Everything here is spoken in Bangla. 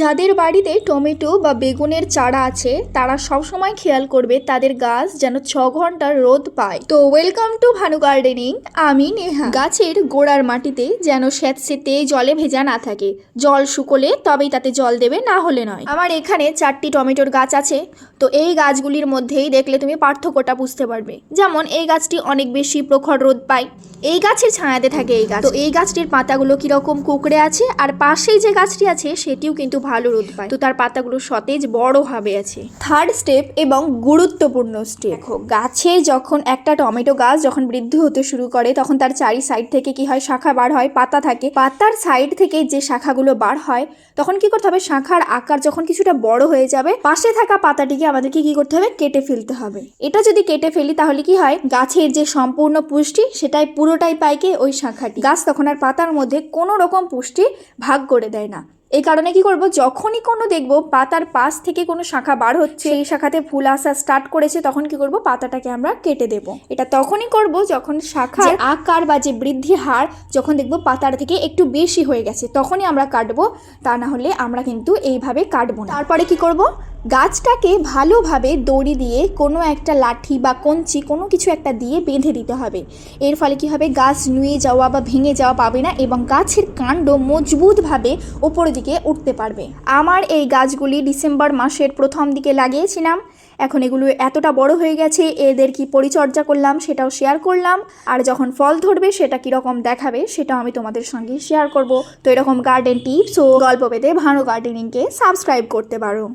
যাদের বাড়িতে টমেটো বা বেগুনের চারা আছে, তারা সবসময় খেয়াল করবে তাদের গাছ যেন ছ ঘণ্টা রোদ পায়। তো ওয়েলকাম টু ভানু গার্ডেনিং, আমি নেহা। গাছের গোড়ার মাটিতে যেন স্যাঁতসেঁতে জলে ভেজা না থাকে। জল শুকোলে তবেই তাতে জল দেবে, না হলে নয়। আমার এখানে চারটি টমেটোর গাছ আছে। তো এই গাছগুলির মধ্যেই দেখলে তুমি পার্থক্যটা বুঝতে পারবে। যেমন এই গাছটি অনেক বেশি প্রখর রোদ পায়, এই গাছের ছায়াতে থাকে এই গাছ। তো এই গাছটির পাতাগুলো কীরকম কুকড়ে আছে আর পাশেই যে গাছটি আছে সেটিও কিন্তু ভালো রোদ পায়। তো তার পাতাগুলো সতেজ, বড় ভাবে আছে। থার্ড স্টেপ এবং গুরুত্বপূর্ণ স্টেপ গাছে যখন একটা টমেটো গাছ যখন বৃদ্ধি হতে শুরু করে, তখন তার চারি সাইড থেকে কি হয়? শাখা বার হয়, পাতা থাকে। পাতার সাইড থেকে যে শাখাগুলো বার হয়, তখন কি করতে হবে? শাখার আকার যখন কিছুটা বড় হয়ে যাবে, পাশে থাকা পাতাটিকে আমাদেরকে কি করতে হবে? কেটে ফেলতে হবে। এটা যদি কেটে ফেলি তাহলে কি হয়? গাছের যে সম্পূর্ণ পুষ্টি সেটাই পুরোটাই পায় কি ওই শাখাটি। গাছ তখন আর পাতার মধ্যে কোনো রকম পুষ্টি ভাগ করে দেয় না। এই কারণে কি করব? যখনই কোনো দেখব পাতার পাশ থেকে কোনো শাখা বার হচ্ছে এই শাখাতে ফুল আসা স্টার্ট করেছে তখন কি করব? পাতাটাকে আমরা কেটে দেব। এটা তখনই করব যখন শাখার আকার বা যে বৃদ্ধি হার যখন দেখব পাতার থেকে একটু বেশি হয়ে গেছে তখনই আমরা কাটবো। তা না হলে আমরা কিন্তু এইভাবে কাটবো না। তারপরে কি করব? গাছটাকে ভালোভাবে দড়ি দিয়ে কোনো একটা লাঠি বা কঞ্চি কোনো কিছু একটা দিয়ে বেঁধে দিতে হবে। এর ফলে কি হবে? গাছ নুয়ে যাওয়া বা ভেঙে যাওয়া পাবে না এবং গাছের কাণ্ড মজবুতভাবে ওপরের দিকে উঠতে পারবে। আমার এই গাছগুলি ডিসেম্বর মাসের প্রথম দিকে লাগিয়েছিলাম। এখন এগুলো এতটা বড় হয়ে গেছে, এদের কি পরিচর্যা করলাম সেটাও শেয়ার করলাম। আর যখন ফল ধরবে সেটা কীরকম দেখাবে সেটাও আমি তোমাদের সঙ্গে শেয়ার করব। তো এরকম গার্ডেন টিপস ও গল্প পেতে ভালো গার্ডেনিংকে সাবস্ক্রাইব করতে পারো।